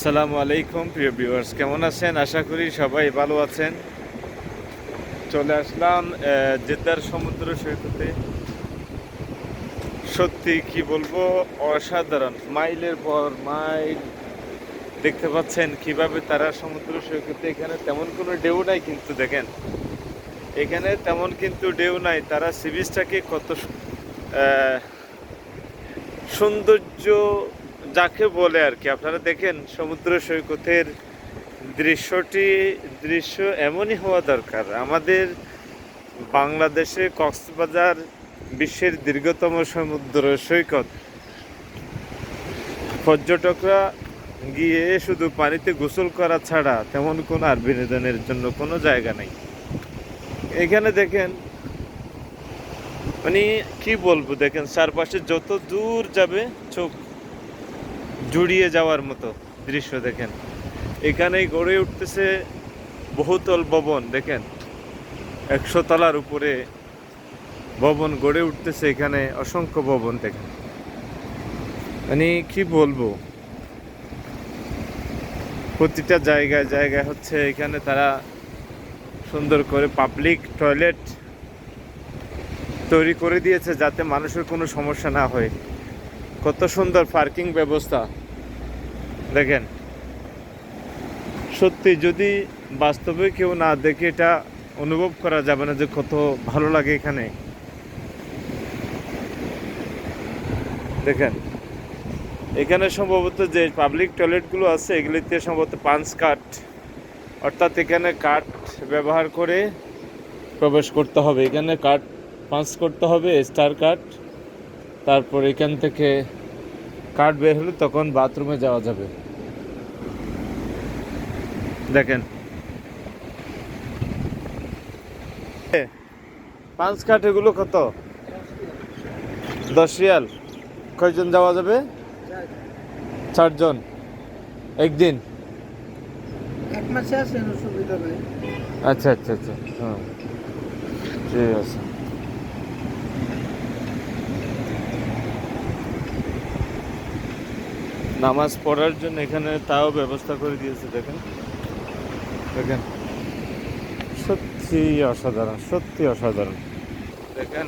আসসালামু আলাইকুম, প্রিয় ভিউয়ার্স কেমন আছেন? আশা করি সবাই ভালো আছেন। চলে আসলাম জেদ্দার সমুদ্র সৈকতে। সত্যি কি বলব, অসাধারণ। মাইলের পর মাইল। দেখতে পাচ্ছেন কীভাবে তারা সমুদ্র সৈকতে এখানে তেমন কোনো ডেউ নাই কিন্তু দেখেন। এখানে তেমন কিন্তু ডেউ নাই। তারা সিবিচটাকে কত সৌন্দর্য যাকে বলে আর কি, আপনারা দেখেন সমুদ্র সৈকতের দৃশ্যটি, দৃশ্য এমনই হওয়া দরকার। আমাদের বাংলাদেশে কক্সবাজার বিশ্বের দীর্ঘতম সমুদ্র সৈকত। পর্যটকরা গিয়ে শুধু পানিতে গোসল করা ছাড়া তেমন কোনো আর বিনোদনের জন্য কোনো জায়গা নেই। এখানে দেখেন মানে কি বলব, দেখেন চারপাশে যত দূর যাবে চোখ জুড়িয়ে যাওয়ার মতো দৃশ্য দেখেন। এখানেই গড়ে উঠতেছে বহুতল ভবন, দেখেন? একশো তলার উপরে ভবন গড়ে উঠতেছে এখানে অসংখ্য ভবন, দেখেন। মানে কি বলব? প্রতিটা জায়গায় জায়গায় হচ্ছে এখানে তারা সুন্দর করে পাবলিক টয়লেট তৈরি করে দিয়েছে যাতে মানুষের কোনো সমস্যা না হয়। কত সুন্দর পার্কিং ব্যবস্থা। দেখেন, সত্যি যদি বাস্তবে কেউ না দেখে, এটা অনুভব করা যাবে না যে কত ভালো লাগে এখানে। দেখেন, এখানে সম্ভবত যে পাবলিক টয়লেটগুলো আছে, এগুলিতে সম্ভবত পাঁচ কাঠ, অর্থাৎ এখানে কাঠ ব্যবহার করে প্রবেশ করতে হবে। এখানে কাঠ পাঁচ করতে হবে, স্টার কাঠ, তারপর এখান থেকে কাঠ বের হলে তখন বাথরুমে যাওয়া যাবে। দেখেন। পাঁচ কাঠ এগুলো কত? দশ রিয়াল। কয়জন যাওয়া যাবে? চারজন। একদিন? আচ্ছা আচ্ছা আচ্ছা। হ্যাঁ। ঠিক আছে। নামাজ পড়ার জন্য এখানে তাও ব্যবস্থা করে দিয়েছে, দেখেন। দেখেন। সত্যি অসাধারণ সত্যি অসাধারণ। দেখেন।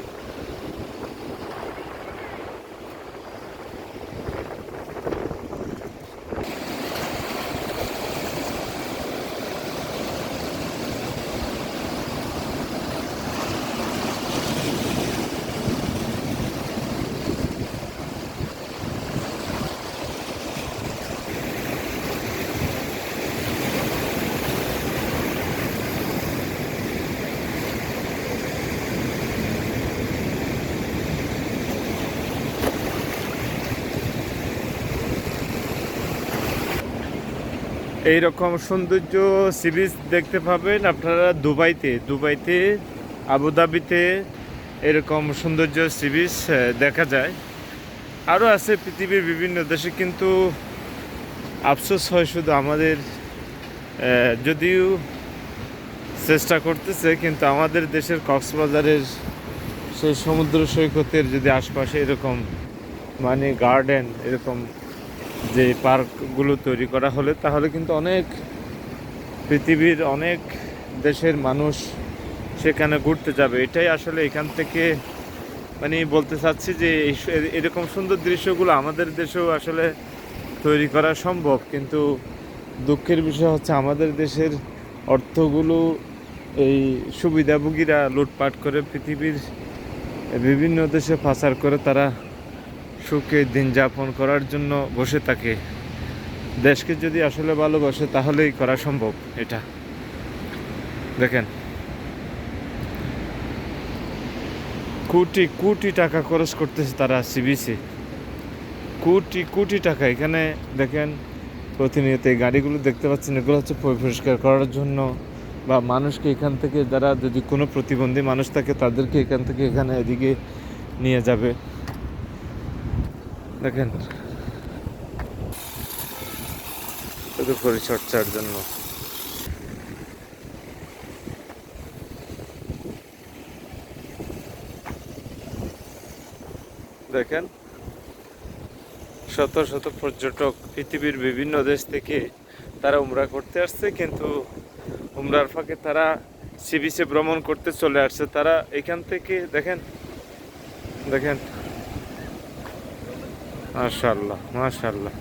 এই রকম সৌন্দর্য সি বিচ দেখতে পাবেন আপনারা দুবাইতে। দুবাইতে, আবুধাবিতে এরকম সৌন্দর্য সি বিচ দেখা যায়। আরও আছে পৃথিবীর বিভিন্ন দেশে, কিন্তু আফসোস হয় শুধু আমাদের যদিও চেষ্টা করতেছে, কিন্তু আমাদের দেশের কক্সবাজারের সেই সমুদ্র সৈকতের যদি আশপাশে এরকম মানে গার্ডেন এরকম যে পার্কগুলো তৈরি করা হলে, তাহলে কিন্তু অনেক পৃথিবীর অনেক দেশের মানুষ সেখানে ঘুরতে যাবে। এটাই আসলে এখান থেকে মানে বলতে চাচ্ছি যে এরকম সুন্দর দৃশ্যগুলো আমাদের দেশেও আসলে তৈরি করা সম্ভব। কিন্তু দুঃখের বিষয় হচ্ছে আমাদের দেশের অর্থগুলো এই সুবিধাভোগীরা লুটপাট করে পৃথিবীর বিভিন্ন দেশে পাচার করে তারা সুখে দিন যাপন করার জন্য বসে থাকে। দেশকে যদি আসলে ভালোবাসে, তাহলেই করা সম্ভব এটা। দেখেন। কোটি কোটি টাকা খরচ করতেছে তারা সিবিসি কোটি কোটি টাকা। এখানে দেখেন, প্রতিনিয়ত এই গাড়িগুলো দেখতে পাচ্ছেন, এগুলো হচ্ছে পরিষ্কার করার জন্য বা মানুষকে এখান থেকে, যারা যদি কোনো প্রতিবন্ধী মানুষ থাকে, তাদেরকে এখান থেকে এখানে এদিকে নিয়ে যাবে। দেখেন। শুধু পরিচর্যার জন্য। দেখেন, শত শত পর্যটক পৃথিবীর বিভিন্ন দেশ থেকে তারা উমরা করতে আসছে, কিন্তু উমরার ফাঁকে তারা সি বিচে ভ্রমণ করতে চলে আসছে। তারা এখান থেকে, দেখেন দেখেন মাশাল্লাহ মাশাল্লাহ